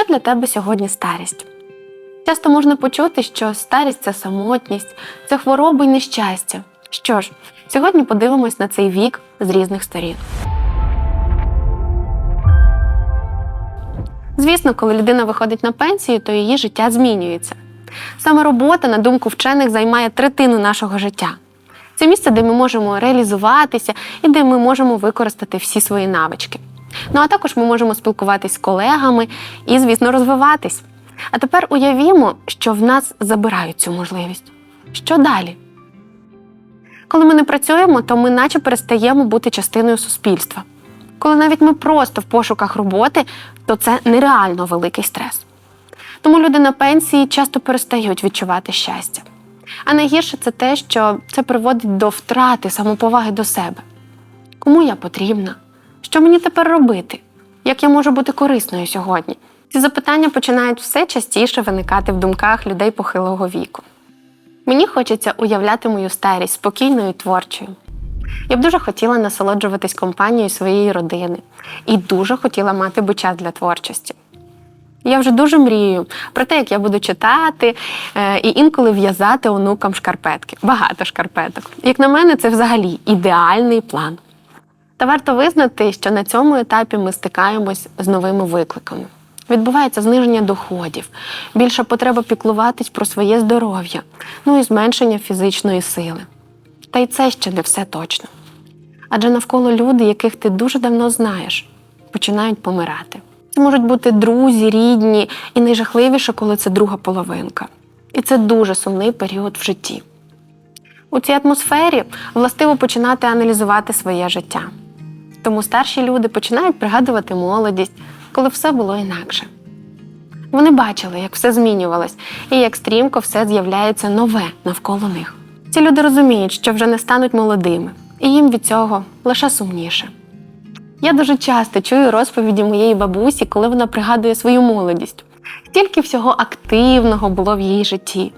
Що для тебе сьогодні старість? Часто можна почути, що старість це самотність, це хвороба й нещастя. Що ж, сьогодні подивимось на цей вік з різних сторін. Звісно, коли людина виходить на пенсію, то її життя змінюється. Саме робота, на думку вчених, займає третину нашого життя. Це місце, де ми можемо реалізуватися і де ми можемо використати всі свої навички. Ну а також ми можемо спілкуватись з колегами і, звісно, розвиватись. А тепер уявімо, що в нас забирають цю можливість. Що далі? Коли ми не працюємо, то ми наче перестаємо бути частиною суспільства. Коли навіть ми просто в пошуках роботи, то це нереально великий стрес. Тому люди на пенсії часто перестають відчувати щастя. А найгірше це те, що це приводить до втрати самоповаги до себе. Кому я потрібна? Що мені тепер робити? Як я можу бути корисною сьогодні? Ці запитання починають все частіше виникати в думках людей похилого віку. Мені хочеться уявляти мою старість спокійною і творчою. Я б дуже хотіла насолоджуватись компанією своєї родини і дуже хотіла мати би час для творчості. Я вже дуже мрію про те, як я буду читати е, і інколи в'язати онукам шкарпетки. Багато шкарпеток. Як на мене, це взагалі ідеальний план. Та варто визнати, що на цьому етапі ми стикаємось з новими викликами. Відбувається зниження доходів, більша потреба піклуватись про своє здоров'я, ну і зменшення фізичної сили. Та й це ще не все точно. Адже навколо люди, яких ти дуже давно знаєш, починають помирати. Це можуть бути друзі, рідні, і найжахливіше, коли це друга половинка. І це дуже сумний період в житті. У цій атмосфері властиво починати аналізувати своє життя. Тому старші люди починають пригадувати молодість, коли все було інакше. Вони бачили, як все змінювалось, і як стрімко все з'являється нове навколо них. Ці люди розуміють, що вже не стануть молодими, і їм від цього лише сумніше. Я дуже часто чую розповіді моєї бабусі, коли вона пригадує свою молодість. Стільки всього активного було в її житті.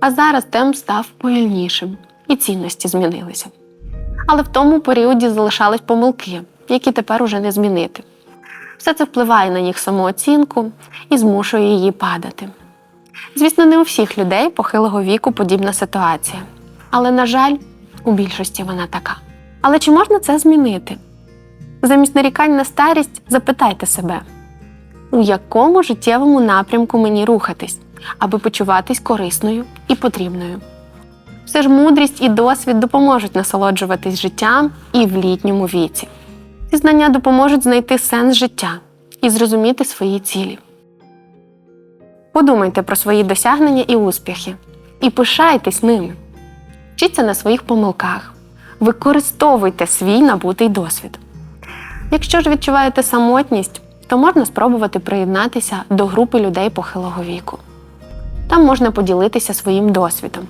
А зараз темп став повільнішим, і цінності змінилися. Але в тому періоді залишались помилки, які тепер уже не змінити. Все це впливає на їх самооцінку і змушує її падати. Звісно, не у всіх людей похилого віку подібна ситуація. Але, на жаль, у більшості вона така. Але чи можна це змінити? Замість нарікань на старість запитайте себе, у якому життєвому напрямку мені рухатись, аби почуватись корисною і потрібною. Все ж мудрість і досвід допоможуть насолоджуватись життям і в літньому віці. Ці знання допоможуть знайти сенс життя і зрозуміти свої цілі. Подумайте про свої досягнення і успіхи, і пишайтесь ними. Вчіться на своїх помилках, використовуйте свій набутий досвід. Якщо ж відчуваєте самотність, то можна спробувати приєднатися до групи людей похилого віку. Там можна поділитися своїм досвідом,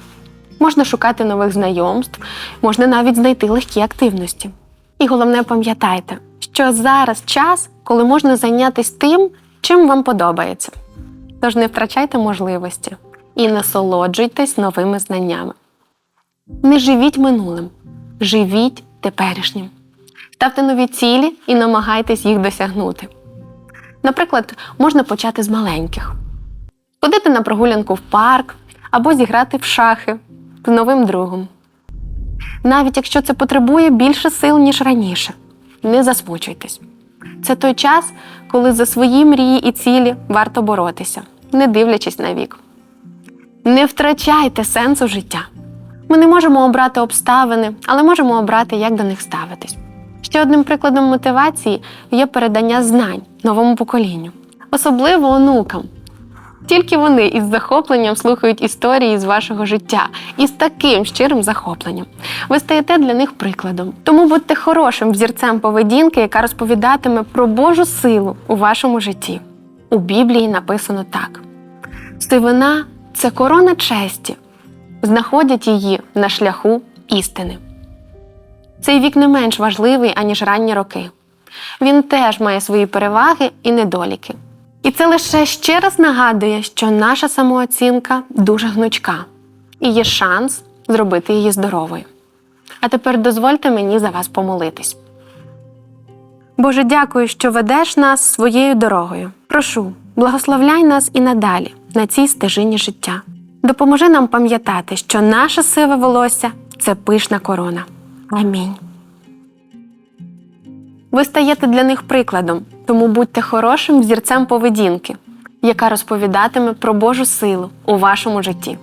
можна шукати нових знайомств, можна навіть знайти легкі активності. І головне, пам'ятайте, що зараз час, коли можна зайнятися тим, чим вам подобається. Тож не втрачайте можливості і насолоджуйтесь новими знаннями. Не живіть минулим, живіть теперішнім. Ставте нові цілі і намагайтесь їх досягнути. Наприклад, можна почати з маленьких: ходити на прогулянку в парк або зіграти в шахи з новим другом. Навіть якщо це потребує більше сил, ніж раніше, не засмучуйтесь. Це той час, коли за свої мрії і цілі варто боротися, не дивлячись на вік. Не втрачайте сенсу життя. Ми не можемо обрати обставини, але можемо обрати, як до них ставитись. Ще одним прикладом мотивації є передання знань новому поколінню, особливо онукам. Тільки вони із захопленням слухають історії з вашого життя і з таким щирим захопленням. Ви стаєте для них прикладом. Тому будьте хорошим взірцем поведінки, яка розповідатиме про Божу силу у вашому житті. У Біблії написано так: Сивина це корона честі, знаходять її на шляху істини. Цей вік не менш важливий, аніж ранні роки. Він теж має свої переваги і недоліки. І це лише ще раз нагадує, що наша самооцінка дуже гнучка і є шанс зробити її здоровою. А тепер дозвольте мені за вас помолитись. Боже, дякую, що ведеш нас своєю дорогою. Прошу, благословляй нас і надалі на цій стежині життя. Допоможи нам пам'ятати, що наше сиве волосся це пишна корона. Амінь. Ви стаєте для них прикладом, тому будьте хорошим взірцем поведінки, яка розповідатиме про Божу силу у вашому житті.